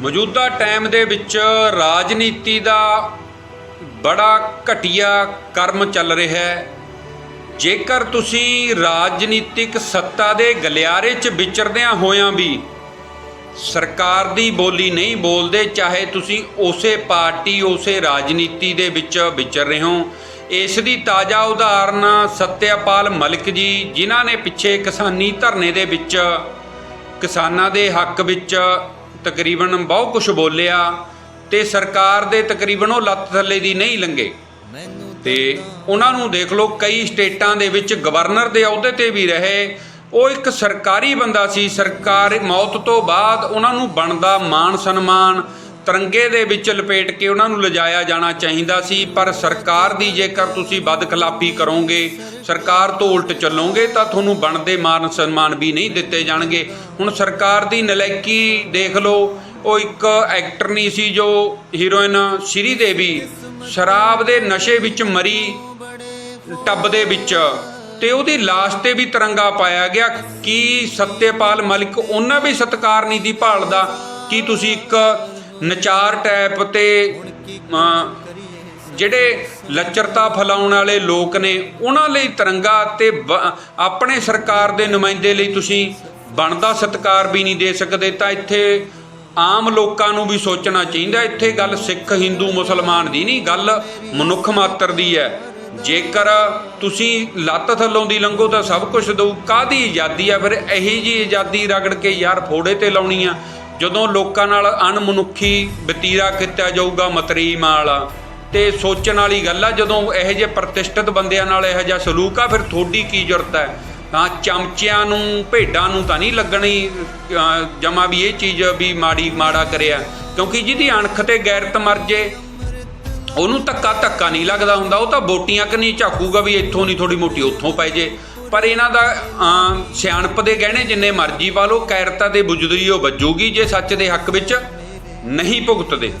ਮੌਜੂਦਾ ਟਾਈਮ ਦੇ ਵਿੱਚ ਰਾਜਨੀਤੀ ਦਾ ਬੜਾ ਘਟੀਆ ਕਰਮ ਚੱਲ ਰਿਹਾ ਹੈ। ਜੇਕਰ ਤੁਸੀਂ ਰਾਜਨੀਤਿਕ ਸੱਤਾ ਦੇ ਗਲਿਆਰੇ 'ਚ ਵਿਚਰਦਿਆਂ ਹੋਇਆਂ ਵੀ ਸਰਕਾਰ ਦੀ ਬੋਲੀ ਨਹੀਂ ਬੋਲਦੇ, ਚਾਹੇ ਤੁਸੀਂ ਉਸੇ ਪਾਰਟੀ, ਉਸੇ ਰਾਜਨੀਤੀ ਦੇ ਵਿੱਚ ਵਿਚਰ ਰਹੇ ਹੋ, ਇਸ ਦੀ ਤਾਜ਼ਾ ਉਦਾਹਰਨ ਸਤਿਆਪਾਲ ਮਲਿਕ ਜੀ, ਜਿਨ੍ਹਾਂ ਨੇ ਪਿੱਛੇ ਕਿਸਾਨੀ ਧਰਨੇ ਦੇ ਵਿੱਚ ਕਿਸਾਨਾਂ ਦੇ ਹੱਕ ਵਿੱਚ ਤਕਰੀਬਨ ਬਹੁਤ ਕੁਝ ਬੋਲਿਆ ਤੇ ਸਰਕਾਰ ਦੇ ਤਕਰੀਬਨ ਉਹ ਲੱਤ ਥੱਲੇ ਦੀ ਨਹੀਂ ਲੰਗੇ ਤੇ ਉਹਨਾਂ ਨੂੰ ਦੇਖ ਲਓ, ਕਈ ਸਟੇਟਾਂ ਦੇ ਵਿੱਚ ਗਵਰਨਰ ਦੇ ਅਹੁਦੇ ਤੇ ਵੀ ਰਹੇ। ਉਹ ਇੱਕ ਸਰਕਾਰੀ ਬੰਦਾ ਸੀ, ਸਰਕਾਰ ਮੌਤ ਤੋਂ ਬਾਅਦ ਉਹਨਾਂ ਨੂੰ ਬਣਦਾ ਮਾਣ ਸਨਮਾਨ। ਤਿਰੰਗੇ ਦੇ ਵਿੱਚ ਲਪੇਟ ਕੇ ਉਹਨਾਂ ਨੂੰ ਲਿਜਾਇਆ ਜਾਣਾ ਚਾਹੀਦਾ ਸੀ, ਪਰ ਸਰਕਾਰ ਦੀ ਜੇਕਰ ਤੁਸੀਂ ਬਦਖਲਾਫੀ ਕਰੋਗੇ, ਸਰਕਾਰ ਤੋਂ ਉਲਟ ਚੱਲੋਗੇ, ਤਾਂ ਤੁਹਾਨੂੰ ਬਣਦੇ ਮਾਨ ਸਨਮਾਨ ਵੀ ਨਹੀਂ ਦਿੱਤੇ ਜਾਣਗੇ। ਹੁਣ ਸਰਕਾਰ ਦੀ ਨਲੈਕੀ ਦੇਖ ਲਓ, ਉਹ ਇੱਕ ਐਕਟਰ ਨਹੀਂ ਸੀ ਜੋ ਹੀਰੋਇਨ ਸ਼੍ਰੀ ਦੇਵੀ ਸ਼ਰਾਬ ਦੇ ਨਸ਼ੇ ਵਿੱਚ ਮਰੀ ਟੱਬ ਦੇ ਵਿੱਚ, ਤੇ ਉਹਦੀ ਲਾਸ਼ ਤੇ ਵੀ ਤਿਰੰਗਾ ਪਾਇਆ ਗਿਆ। ਕੀ ਸਤਿਆਪਾਲ ਮਲਿਕ ਉਹਨਾਂ ਵੀ ਸਤਕਾਰ ਨਹੀਂ ਦੀ? ਭਾਲਦਾ ਕੀ ਤੁਸੀਂ ਇੱਕ ਨਚਾਰ ਟੈਪ ਤੇ ਜਿਹੜੇ ਲੱਚਰਤਾ ਫੈਲਾਉਣ ਵਾਲੇ ਲੋਕ ਨੇ, ਉਹਨਾਂ ਲਈ ਤਿਰੰਗਾ ਤੇ ਬ- ਆਪਣੇ ਸਰਕਾਰ ਦੇ ਨੁਮਾਇੰਦੇ ਲਈ ਤੁਸੀਂ ਬਣਦਾ ਸਤਕਾਰ ਵੀ ਨਹੀਂ ਦੇ ਸਕਦੇ, ਤਾਂ ਇੱਥੇ ਆਮ ਲੋਕਾਂ ਨੂੰ ਵੀ ਸੋਚਣਾ ਚਾਹੀਦਾ, ਇੱਥੇ ਗੱਲ ਸਿੱਖ, ਹਿੰਦੂ, ਮੁਸਲਮਾਨ ਦੀ ਨਹੀਂ, ਗੱਲ ਮਨੁੱਖ ਮਾਤਰ ਦੀ ਹੈ। ਜੇਕਰ ਤੁਸੀਂ ਲੱਤ ਥੱਲੋਂ ਦੀ ਲੰਘੋ ਤਾਂ ਸਭ ਕੁਝ ਦਊ ਕਾਦੀ ਆਜ਼ਾਦੀ ਆ ਫਿਰ ਇਹੀ ਜੀ ਆਜ਼ਾਦੀ ਰਗੜ ਕੇ ਯਾਰ ਫੋੜੇ ਤੇ ਲਾਉਣੀ ਆ। ਜਦੋਂ ਲੋਕਾਂ ਨਾਲ ਅਣਮਨੁੱਖੀ ਵਤੀਰਾ ਕੀਤਾ ਜਾਊਗਾ ਮਤਰੀ ਮਾਲ, ਤੇ ਸੋਚਣ ਵਾਲੀ ਗੱਲ ਆ, ਜਦੋਂ ਇਹੋ ਜਿਹੇ ਪ੍ਰਤਿਸ਼ਠਿਤ ਬੰਦਿਆਂ ਨਾਲ ਇਹੋ ਜਿਹਾ ਸਲੂਕ ਆ, ਫਿਰ ਤੁਹਾਡੀ ਕੀ ਜ਼ਰੂਰਤ ਹੈ? ਤਾਂ ਚਮਚਿਆਂ ਨੂੰ, ਭੇਡਾਂ ਨੂੰ ਤਾਂ ਨਹੀਂ ਲੱਗਣੀ ਜਮਾ ਵੀ ਇਹ ਚੀਜ਼ ਵੀ ਮਾੜੀ, ਮਾੜਾ ਕਰਿਆ, ਕਿਉਂਕਿ ਜਿਹਦੀ ਅਣਖ ਤੇ ਗੈਰਤ ਮਰਜੇ ਉਹਨੂੰ ਧੱਕਾ ਧੱਕਾ ਨਹੀਂ ਲੱਗਦਾ ਹੁੰਦਾ ਉਹ ਤਾਂ ਬੋਟੀਆਂ ਕਿ ਨਹੀਂ ਝਾਕੂਗਾ ਵੀ ਇੱਥੋਂ ਨਹੀਂ ਥੋੜੀ ਮੋਟੀ ਉੱਥੋਂ ਪੈ ਜੇ। ਪਰ ਇਹਨਾਂ ਦਾ ਅਮ, ਸਿਆਣਪ ਦੇ ਗਹਿਣੇ ਜਿੰਨੇ ਮਰਜ਼ੀ ਪਾ ਲਓ ਕੈਰਤਾ ਦੇ ਬੁਜਦਰੀ ਉਹ ਵੱਜੂਗੀ ਜੇ ਸੱਚ ਦੇ ਹੱਕ ਵਿੱਚ ਨਹੀਂ ਭੁਗਤਦੇ।